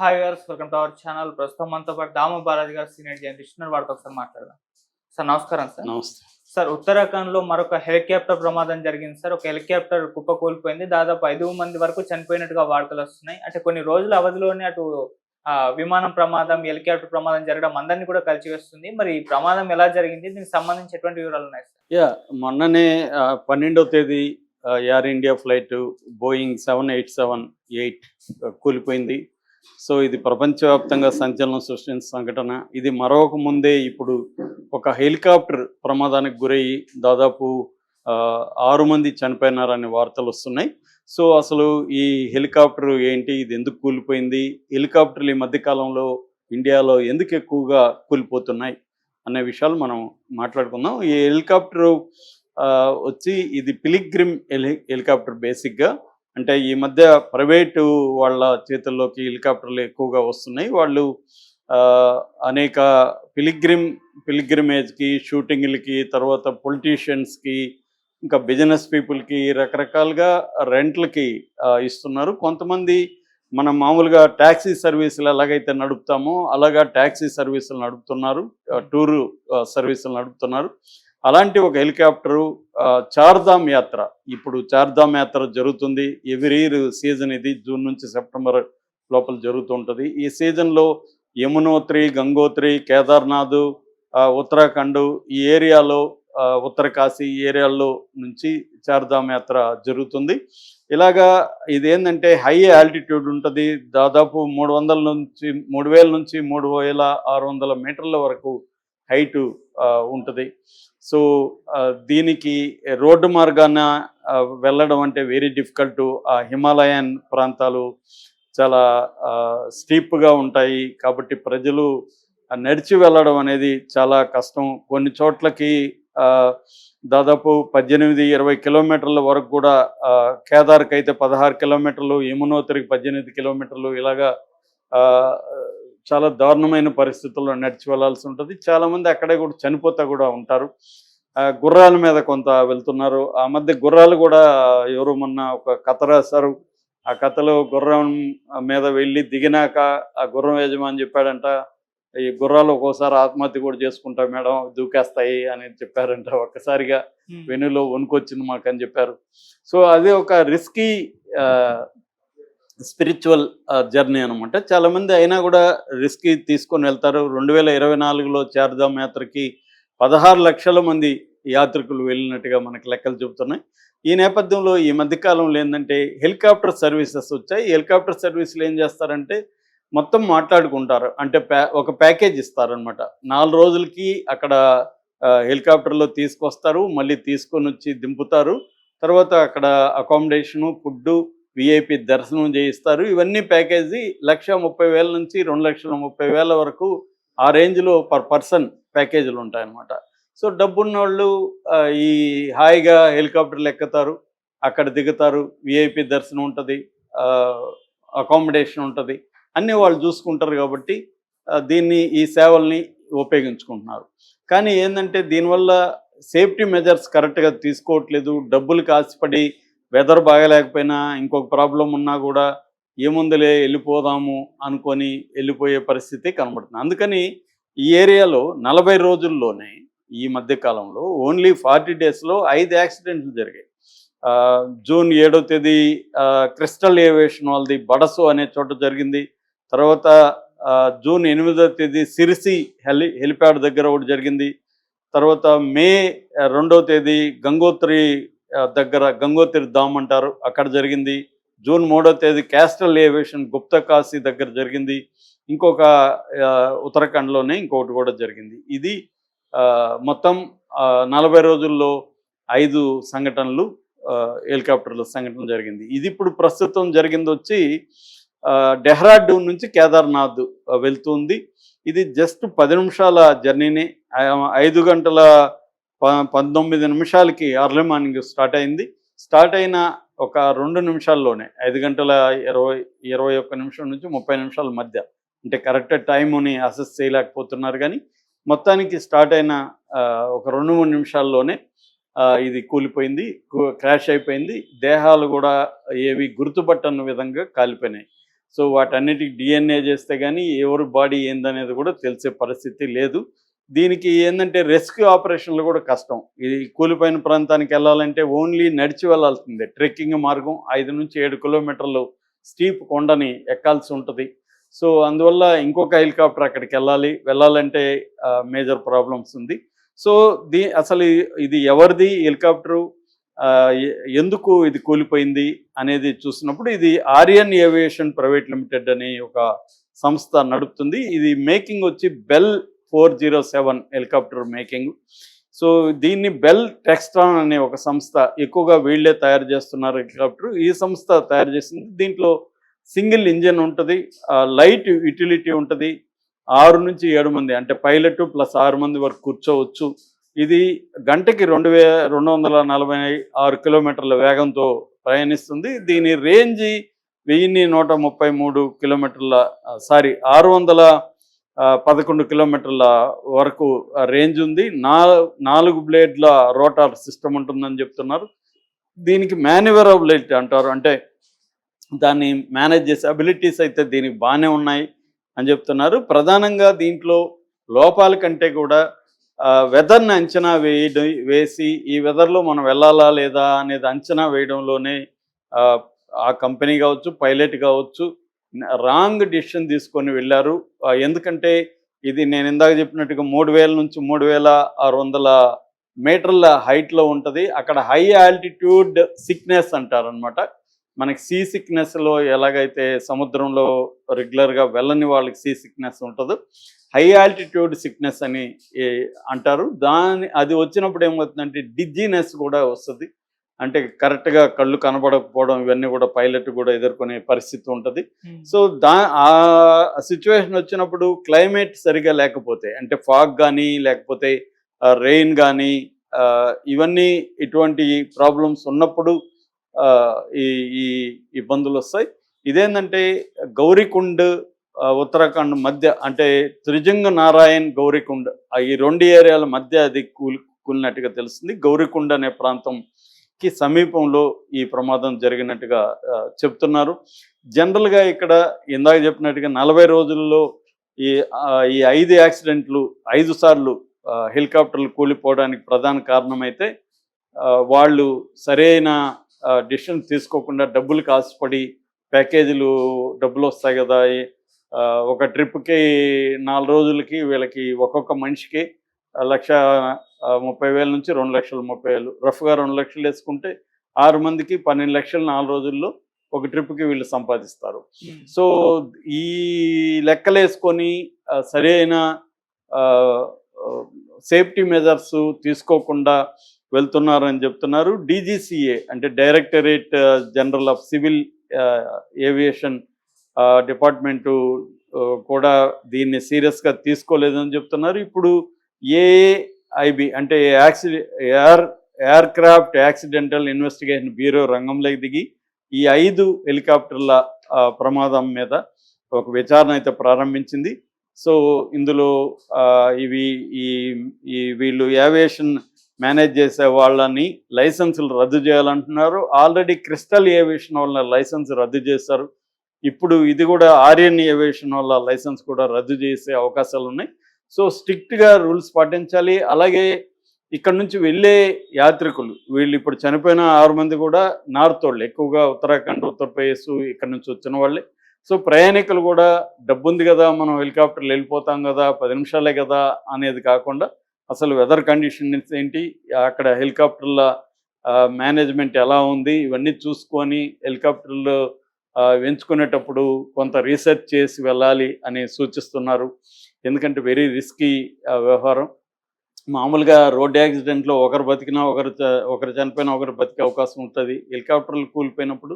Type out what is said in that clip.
Hi guys welcome to our channel ప్రస్తుతం మనతో పాటు దామ బాలాజీ గారు సీనియర్ జయంతి ఇస్తున్నారు వాడితో ఒకసారి మాట్లాడదాం. సార్ నమస్కారం సార్. నమస్తే. సార్ ఉత్తరాఖండ్లో మరొక హెలికాప్టర్ ప్రమాదం జరిగింది సార్. ఒక హెలికాప్టర్ కుప్ప కూలిపోయింది. దాదాపు ఐదు మంది వరకు చనిపోయినట్టుగా వార్తలు వస్తున్నాయి. అంటే కొన్ని రోజుల అవధిలోనే అటు విమానం ప్రమాదం హెలికాప్టర్ ప్రమాదం జరగడం అందరినీ కూడా కలిసివేస్తుంది. మరి ఈ ప్రమాదం ఎలా జరిగింది? దీనికి సంబంధించి ఎటువంటి వివరాలు ఉన్నాయి సార్? యా మొన్ననే పన్నెండవ తేదీ Air India flight Boeing seven eight seven eight కూలిపోయింది. సో ఇది ప్రపంచవ్యాప్తంగా సంచలనం సృష్టించిన సంఘటన. ఇది మరొక ముందే ఇప్పుడు ఒక హెలికాప్టర్ ప్రమాదానికి గురయ్యి దాదాపు ఆరు మంది చనిపోయినారనే వార్తలు వస్తున్నాయి. సో అసలు ఈ హెలికాప్టర్ ఏంటి? ఇది ఎందుకు కూలిపోయింది? హెలికాప్టర్లు ఈ మధ్యకాలంలో ఇండియాలో ఎందుకు ఎక్కువగా కూలిపోతున్నాయి? అనే విషయాలు మనం మాట్లాడుకుందాం. ఈ హెలికాప్టర్ వచ్చి ఇది పిలిగ్రిమ్ హెలి హెలికాప్టర్ బేసిక్గా అంటే ఈ మధ్య ప్రైవేటు వాళ్ళ చేతుల్లోకి హెలికాప్టర్లు ఎక్కువగా వస్తున్నాయి. వాళ్ళు అనేక పిలిగ్రిమ్ పిలిగ్రిమేజ్కి షూటింగ్లకి తర్వాత పొలిటీషియన్స్కి ఇంకా బిజినెస్ పీపుల్కి రకరకాలుగా రెంట్లకి ఇస్తున్నారు. కొంతమంది మనం మామూలుగా ట్యాక్సీ సర్వీసులు ఎలాగైతే నడుపుతామో అలాగా ట్యాక్సీ సర్వీసులు నడుపుతున్నారు. టూరు సర్వీసులు నడుపుతున్నారు. అలాంటి ఒక హెలికాప్టరు చార్ధామ్ యాత్ర. ఇప్పుడు చార్ధామ్ యాత్ర జరుగుతుంది. ఎవ్రీ ఇయర్ సీజన్ ఇది. జూన్ నుంచి సెప్టెంబర్ లోపల జరుగుతుంటుంది ఈ సీజన్లో యమునోత్రి గంగోత్రి కేదార్నాథ్ ఉత్తరాఖండ్ ఈ ఏరియాలో ఉత్తరకాశీ ఈ ఏరియాల్లో నుంచి చార్ధామ్ యాత్ర జరుగుతుంది. ఇలాగా ఇదేంటంటే హై ఆల్టిట్యూడ్ ఉంటుంది. దాదాపు మూడు వందల నుంచి మూడు వేల నుంచి మూడు వేల ఆరు వందల మీటర్ల వరకు హైటు ఉంటుంది. సో దీనికి రోడ్డు మార్గాన వెళ్ళడం అంటే వెరీ డిఫికల్ట్ ఆ హిమాలయన్ ప్రాంతాలు చాలా స్టీప్గా ఉంటాయి. కాబట్టి ప్రజలు నడిచి వెళ్ళడం అనేది చాలా కష్టం. కొన్ని చోట్లకి ఆ, దాదాపు పద్దెనిమిది ఇరవై కిలోమీటర్ల వరకు కూడా కేదార్కి అయితే పదహారు కిలోమీటర్లు యమునోత్రికి పద్దెనిమిది కిలోమీటర్లు ఇలాగా ఆ, చాలా దారుణమైన పరిస్థితుల్లో నడిచి వెళ్ళాల్సి ఉంటుంది. చాలామంది అక్కడే కూడా చనిపోతా కూడా ఉంటారు. ఆ, గుర్రాల మీద కొంత వెళ్తున్నారు. ఆ మధ్య గుర్రాలు కూడా ఎవరు మొన్న ఒక కథ రాశారు. ఆ కథలో గుర్రం మీద వెళ్ళి దిగినాక ఆ గుర్రం యజమాని చెప్పాడంట ఈ గుర్రాలు ఒక్కోసారి ఆత్మహత్య కూడా చేసుకుంటా మేడం దూకేస్తాయి అని చెప్పారంట. ఒక్కసారిగా వెనులో వణుకొచ్చింది మాకు అని చెప్పారు. సో అది ఒక రిస్కీ స్పిరిచువల్ జర్నీ అనమాట చాలామంది అయినా కూడా రిస్క్ తీసుకొని వెళ్తారు. రెండు వేల ఇరవై నాలుగులో చార్ధామ్ యాత్రకి పదహారు లక్షల మంది యాత్రికులు వెళ్ళినట్టుగా మనకి లెక్కలు చెబుతున్నాయి. ఈ నేపథ్యంలో ఈ మధ్యకాలంలో ఏంటంటే హెలికాప్టర్ సర్వీసెస్ వచ్చాయి. హెలికాప్టర్ సర్వీసులు ఏం చేస్తారంటే మొత్తం మాట్లాడుకుంటారు. అంటే ప్యా ఒక ప్యాకేజ్ ఇస్తారనమాట నాలుగు రోజులకి అక్కడ హెలికాప్టర్లో తీసుకొస్తారు. మళ్ళీ తీసుకొని వచ్చి దింపుతారు. తర్వాత అక్కడ అకామిడేషను ఫుడ్డు విఐపి దర్శనం చేయిస్తారు. ఇవన్నీ ప్యాకేజీ లక్ష ముప్పై వేల నుంచి రెండు లక్షల ముప్పై వేల వరకు ఆ రేంజ్లో పర్ పర్సన్ ప్యాకేజీలు ఉంటాయన్నమాట. సో డబ్బున్న వాళ్ళు ఈ హాయిగా హెలికాప్టర్లు ఎక్కుతారు. అక్కడ దిగుతారు. విఐపి దర్శనం ఉంటుంది. అకామిడేషన్ ఉంటుంది. అన్నీ వాళ్ళు చూసుకుంటారు కాబట్టి దీన్ని ఈ సేవల్ని ఉపయోగించుకుంటున్నారు. కానీ ఏంటంటే దీనివల్ల సేఫ్టీ మెజర్స్ కరెక్ట్గా తీసుకోవట్లేదు. డబ్బులు కాసిపడి వెదర్ బాగలేకపోయినా ఇంకొక ప్రాబ్లం ఉన్నా కూడా ఏముందులే వెళ్ళిపోదాము అనుకొని వెళ్ళిపోయే పరిస్థితి కనబడుతుంది. అందుకని ఈ ఏరియాలో నలభై రోజుల్లోనే ఈ మధ్య కాలంలో ఓన్లీ ఫార్టీ డేస్లో ఐదు యాక్సిడెంట్లు జరిగాయి. జూన్ ఏడో తేదీ క్రిస్టల్ ఏవియేషన్ వాళ్ళది బడసు అనే చోట జరిగింది. తర్వాత జూన్ ఎనిమిదో తేదీ సిరిసి హెలి హెలిప్యాడ్ దగ్గర ఒకటి జరిగింది. తర్వాత మే రెండో తేదీ గంగోత్రి దగ్గర గంగోత్రి ధామ్ అంటారు. అక్కడ జరిగింది. జూన్ మూడో తేదీ క్యాస్టల్ ఏవియేషన్ గుప్త కాశీ దగ్గర జరిగింది. ఇంకొక ఉత్తరాఖండ్లోనే ఇంకొకటి కూడా జరిగింది. ఇది మొత్తం నలభై రోజుల్లో ఐదు సంఘటనలు హెలికాప్టర్ల సంఘటన జరిగింది. ఇది ఇప్పుడు ప్రస్తుతం జరిగింది వచ్చి డెహ్రాడూన్ నుంచి కేదార్నాథ్ వెళ్తుంది ఇది జస్ట్ పది నిమిషాల జర్నీని. ఐదు గంటల పంతొమ్మిది నిమిషాలకి అర్లీ మార్నింగ్ స్టార్ట్ అయింది. స్టార్ట్ అయిన ఒక రెండు నిమిషాల్లోనే ఐదు గంటల ఇరవై ఇరవై ఒక్క నిమిషం నుంచి ముప్పై నిమిషాల మధ్య అంటే కరెక్ట్ టైముని అసెస్ చేయలేకపోతున్నారు కానీ మొత్తానికి స్టార్ట్ అయిన ఒక రెండు మూడు నిమిషాల్లోనే ఇది కూలిపోయింది క్రాష్ అయిపోయింది. దేహాలు కూడా ఏవి గుర్తుపట్టని విధంగా కాలిపోయినాయి. సో వాటన్నిటికి డిఎన్ఏ చేస్తే కానీ ఎవరు బాడీ ఏందనేది కూడా తెలిసే పరిస్థితి లేదు. దీనికి ఏంటంటే రెస్క్యూ ఆపరేషన్లు కూడా కష్టం. ఇది కూలిపోయిన ప్రాంతానికి వెళ్ళాలంటే ఓన్లీ నడిచి వెళ్ళాల్సింది. ట్రెక్కింగ్ మార్గం ఐదు నుంచి ఏడు కిలోమీటర్లు స్టీప్ కొండని ఎక్కాల్సి ఉంటుంది. సో అందువల్ల ఇంకొక హెలికాప్టర్ అక్కడికి వెళ్ళాలి. వెళ్ళాలంటే మేజర్ ప్రాబ్లమ్స్ ఉంది. సో దీ అసలు ఇది ఎవరిది? హెలికాప్టరు ఎందుకు ఇది కూలిపోయింది అనేది చూసినప్పుడు ఇది ఆర్యన్ ఏవియేషన్ ప్రైవేట్ లిమిటెడ్ అనే ఒక సంస్థ నడుపుతుంది. ఇది మేకింగ్ వచ్చి Bell four zero seven helicopter making. So దీన్ని బెల్ టెక్స్ట్రాన్ అనే ఒక సంస్థ ఎక్కువగా వీళ్ళే తయారు చేస్తున్నారు హెలికాప్టర్. ఈ సంస్థ తయారు చేసింది దీంట్లో సింగిల్ ఇంజన్ ఉంటుంది లైట్ యూటిలిటీ ఉంటుంది ఆరు నుంచి ఏడు మంది అంటే పైలట్ ప్లస్ ఆరు మంది వరకు కూర్చోవచ్చు. ఇది గంటకి రెండు వే రెండు వందల నలభై ఆరు కిలోమీటర్ల వేగంతో ప్రయాణిస్తుంది. దీని రేంజ్ వెయ్యిన్ని నూట ముప్పై మూడు కిలోమీటర్ల సారీ ఆరు వందల పదకొండు కిలోమీటర్ల వరకు రేంజ్ ఉంది. నా నాలుగు బ్లేడ్ల రోటార్ సిస్టమ్ ఉంటుందని చెప్తున్నారు. దీనికి మేనివరబిలిటీ అంటారు. అంటే దాన్ని మేనేజ్ చేసే అబిలిటీస్ అయితే దీనికి బాగానే ఉన్నాయి అని చెప్తున్నారు. ప్రధానంగా దీంట్లో లోపాల కంటే కూడా వెదర్ని అంచనా వేయడం వేసి ఈ వెదర్లో మనం వెళ్ళాలా లేదా అనేది అంచనా వేయడంలోనే ఆ, ఆ కంపెనీ కావచ్చు పైలట్ కావచ్చు రాంగ్ డిసిషన్ తీసుకొని వెళ్ళారు. ఎందుకంటే ఇది నేను ఇందాక చెప్పినట్టుగా మూడు వేల నుంచి మూడు వేల ఆరు వందల మీటర్ల హైట్లో ఉంటుంది. అక్కడ హై ఆల్టిట్యూడ్ సిక్నెస్ అంటారనమాట మనకి సీ సిక్నెస్లో ఎలాగైతే సముద్రంలో రెగ్యులర్గా వెళ్ళని వాళ్ళకి సీ సిక్నెస్ ఉంటుందో హై ఆల్టిట్యూడ్ సిక్నెస్ అని అంటారు. దాని అది వచ్చినప్పుడు ఏమవుతుందంటే డిజీనెస్ కూడా వస్తుంది. అంటే కరెక్ట్గా కళ్ళు కనబడకపోవడం ఇవన్నీ కూడా పైలట్ కూడా ఎదుర్కొనే పరిస్థితి ఉంటుంది. సో దా ఆ సిచ్యువేషన్ వచ్చినప్పుడు క్లైమేట్ సరిగా లేకపోతే అంటే ఫాగ్ కానీ లేకపోతే రెయిన్ కానీ ఇవన్నీ ఇటువంటి ప్రాబ్లమ్స్ ఉన్నప్పుడు ఈ ఈ ఇబ్బందులు వస్తాయి. ఇదేంటంటే గౌరీకుండ్ ఉత్తరాఖండ్ మధ్య అంటే త్రిజంగ నారాయణ్ గౌరీకుండ్ ఈ రెండు ఏరియాల మధ్య అది కూలి కూలినట్టుగా తెలుస్తుంది. గౌరీకుండ్ అనే కి సమీపంలో ఈ ప్రమాదం జరిగినట్టుగా చెప్తున్నారు. జనరల్గా ఇక్కడ ఇందాక చెప్పినట్టుగా నలభై రోజుల్లో ఈ ఈ ఐదు యాక్సిడెంట్లు ఐదు సార్లు హెలికాప్టర్లు కూలిపోవడానికి ప్రధాన కారణమైతే వాళ్ళు సరైన డిసిషన్ తీసుకోకుండా డబ్బులు కాసుపడి ప్యాకేజీలు డబ్బులు వస్తాయి కదా ఒక ట్రిప్కి నాలుగు రోజులకి వీళ్ళకి ఒక్కొక్క మనిషికి లక్ష ముప్పై వేల నుంచి రెండు లక్షల ముప్పై వేలు. రఫ్గా రెండు లక్షలు వేసుకుంటే ఆరు మందికి పన్నెండు లక్షలు నాలుగు రోజుల్లో ఒక ట్రిప్కి వీళ్ళు సంపాదిస్తారు. సో ఈ లెక్కలేసుకొని సరైన సేఫ్టీ మెజర్స్ తీసుకోకుండా వెళ్తున్నారని చెప్తున్నారు. డీజీసీఏ అంటే Directorate General of Civil Aviation department కూడా దీన్ని సీరియస్గా తీసుకోలేదని చెప్తున్నారు. ఇప్పుడు ఐబి అంటే acci air aircraft accidental investigation bureau రంగంలోకి దిగి ఈ ఐదు హెలికాప్టర్ల ప్రమాదం మీద ఒక విచారణ అయితే ప్రారంభించింది. సో ఇందులో ఇవి ఈ ఈ వీళ్ళు ఏవియేషన్ మేనేజ్ చేసే వాళ్ళని లైసెన్సులు రద్దు చేయాలంటున్నారు. ఆల్రెడీ క్రిస్టల్ ఏవియేషన్ వాళ్ళ లైసెన్స్ రద్దు చేశారు. ఇప్పుడు ఇది కూడా ఆర్యన్ ఏవియేషన్ వాళ్ళ లైసెన్స్ కూడా రద్దు చేసే అవకాశాలు ఉన్నాయి సో స్ట్రిక్ట్గా రూల్స్ పాటించాలి. అలాగే ఇక్కడ నుంచి వెళ్ళే యాత్రికులు వీళ్ళు ఇప్పుడు చనిపోయిన ఆరు మంది కూడా నార్త్ వాళ్ళు ఎక్కువగా ఉత్తరాఖండ్ ఉత్తరప్రదేశ్ ఇక్కడ నుంచి వచ్చిన వాళ్ళే. సో ప్రయాణికులు కూడా డబ్బు ఉంది కదా మనం హెలికాప్టర్లు వెళ్ళిపోతాం కదా పది నిమిషాలే కదా అనేది కాకుండా అసలు వెదర్ కండిషన్స్ ఏంటి అక్కడ హెలికాప్టర్ల మేనేజ్మెంట్ ఎలా ఉంది ఇవన్నీ చూసుకొని హెలికాప్టర్లు ఎంచుకునేటప్పుడు కొంత రీసెర్చ్ చేసి వెళ్ళాలి అని సూచిస్తున్నారు. ఎందుకంటే వెరీ రిస్కీ వ్యవహారం. మామూలుగా రోడ్ యాక్సిడెంట్లో ఒకరు బతికినా ఒకరు ఒకరు చనిపోయినా ఒకరు బతికే అవకాశం ఉంటుంది. హెలికాప్టర్లు కూలిపోయినప్పుడు